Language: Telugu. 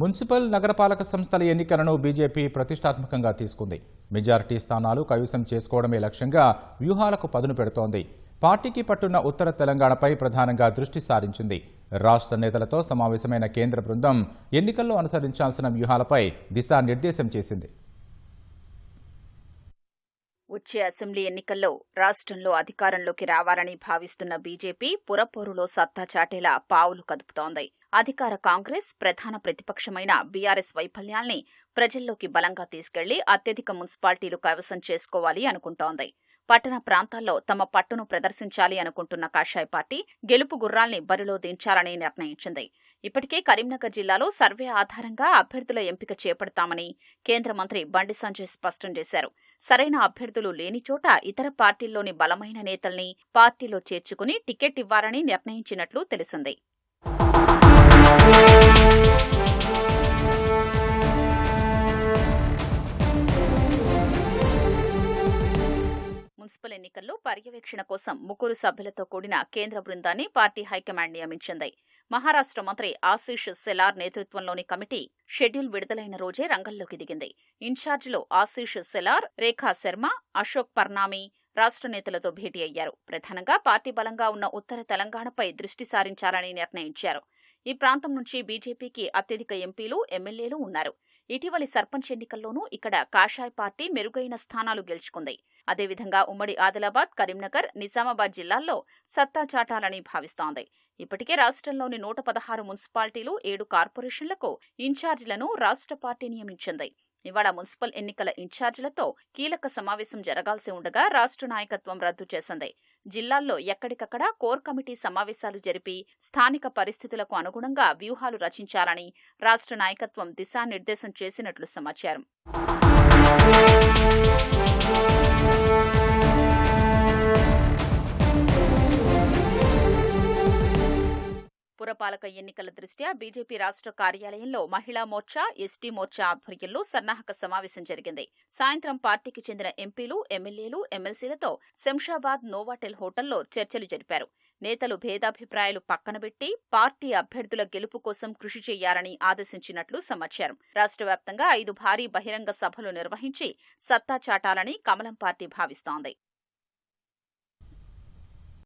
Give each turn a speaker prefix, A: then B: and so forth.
A: మున్సిపల్ నగరపాలక సంస్థల ఎన్నికలను బీజేపీ ప్రతిష్టాత్మకంగా తీసుకుంది. మెజారిటీ స్థానాలు కైవసం చేసుకోవడమే లక్ష్యంగా వ్యూహాలకు పదును పెడుతోంది. పార్టీకి పట్టున్న ఉత్తర తెలంగాణపై ప్రధానంగా దృష్టి సారించింది. రాష్ట్ర నేతలతో సమావేశమైన కేంద్ర బృందం ఎన్నికల్లో అనుసరించాల్సిన వ్యూహాలపై దిశానిర్దేశం చేసింది.
B: వచ్చే అసెంబ్లీ ఎన్నికల్లో రాష్ట్రంలో అధికారంలోకి రావాలని భావిస్తున్న బీజేపీ పురపోరులో సత్తా చాటేలా పావులు కదుపుతోంది. అధికార కాంగ్రెస్ ప్రధాన ప్రతిపక్షమైన బీఆర్ఎస్ వైఫల్యాల్ని ప్రజల్లోకి బలంగా తీసుకెళ్ళి అత్యధిక మున్సిపాలిటీలు కైవసం చేసుకోవాలి అనుకుంటోంది. పట్టణ ప్రాంతాల్లో తమ పట్టును ప్రదర్శించాలి అనుకుంటున్న కాషాయ పార్టీ గెలుపు గుర్రాల్ని బరిలో దించాలని నిర్ణయించింది. ఇప్పటికే కరీంనగర్ జిల్లాలో సర్వే ఆధారంగా అభ్యర్థుల ఎంపిక చేపడతామని కేంద్ర మంత్రి బండి సంజయ్ స్పష్టం చేశారు. సరైన అభ్యర్థులు లేని చోట ఇతర పార్టీల్లోని బలమైన నేతల్ని పార్టీలో చేర్చుకుని టికెట్ ఇవ్వాలని నిర్ణయించినట్లు తెలిసింది. మున్సిపల్ ఎన్నికల్లో పర్యవేక్షణ కోసం ముగ్గురు సభ్యులతో కూడిన కేంద్ర బృందాన్ని పార్టీ హైకమాండ్ నియమించింది. మహారాష్ట్ర మంత్రి ఆశీష్ సెలార్ నేతృత్వంలోని కమిటీ షెడ్యూల్ విడుదలైన రోజే రంగంలోకి దిగింది. ఇన్ఛార్జిలో ఆశీష్ సెలార్ రేఖా శర్మ అశోక్ పర్నామి రాష్ట్ర నేతలతో భేటీ అయ్యారు. ప్రధానంగా పార్టీ బలంగా ఉన్న ఉత్తర తెలంగాణపై దృష్టి సారించాలని నిర్ణయించారు. ఈ ప్రాంతం నుంచి బీజేపీకి అత్యధిక ఎంపీలు ఎమ్మెల్యేలు ఉన్నారు. ఇటీవలి సర్పంచ్ ఎన్నికల్లోనూ ఇక్కడ కాషాయ్ పార్టీ మెరుగైన స్థానాలు గెలుచుకుంది. అదేవిధంగా ఉమ్మడి ఆదిలాబాద్ కరీంనగర్ నిజామాబాద్ జిల్లాల్లో సత్తా చాటాలని భావిస్తోంది. ఇప్పటికే రాష్ట్రంలోని నూట పదహారు మున్సిపాలిటీలు ఏడు కార్పొరేషన్లకు ఇన్ఛార్జీలను రాష్ట్ర పార్టీ నియమించింది. ఇవాళ మున్సిపల్ ఎన్నికల ఇన్ఛార్జీలతో కీలక సమావేశం జరగాల్సి ఉండగా రాష్ట్ర నాయకత్వం రద్దు చేసింది. జిల్లాల్లో ఎక్కడికక్కడ కోర్ కమిటీ సమావేశాలు జరిపి స్థానిక పరిస్థితులకు అనుగుణంగా వ్యూహాలు రచించాలని రాష్ట్ర నాయకత్వం దిశానిర్దేశం చేసినట్లు సమాచారం. పురపాలక ఎన్నికల దృష్ట్యా బీజేపీ రాష్ట్ర కార్యాలయంలో మహిళా మోర్చా ఎస్టీ మోర్చా ఆధ్వర్యంలో సన్నాహక సమావేశం జరిగింది. సాయంత్రం పార్టీకి చెందిన ఎంపీలు ఎమ్మెల్యేలు ఎమ్మెల్సీలతో శంషాబాద్ నోవాటెల్ హోటల్లో చర్చలు జరిపారు. నేతలు భేదాభిప్రాయాలు పక్కనబెట్టి పార్టీ అభ్యర్థుల గెలుపు కోసం కృషి చేయాలని ఆదేశించినట్లు సమాచారం. రాష్ట్ర వ్యాప్తంగా ఐదు భారీ బహిరంగ సభలు నిర్వహించి సత్తా చాటాలని కమలం పార్టీ భావిస్తోంది.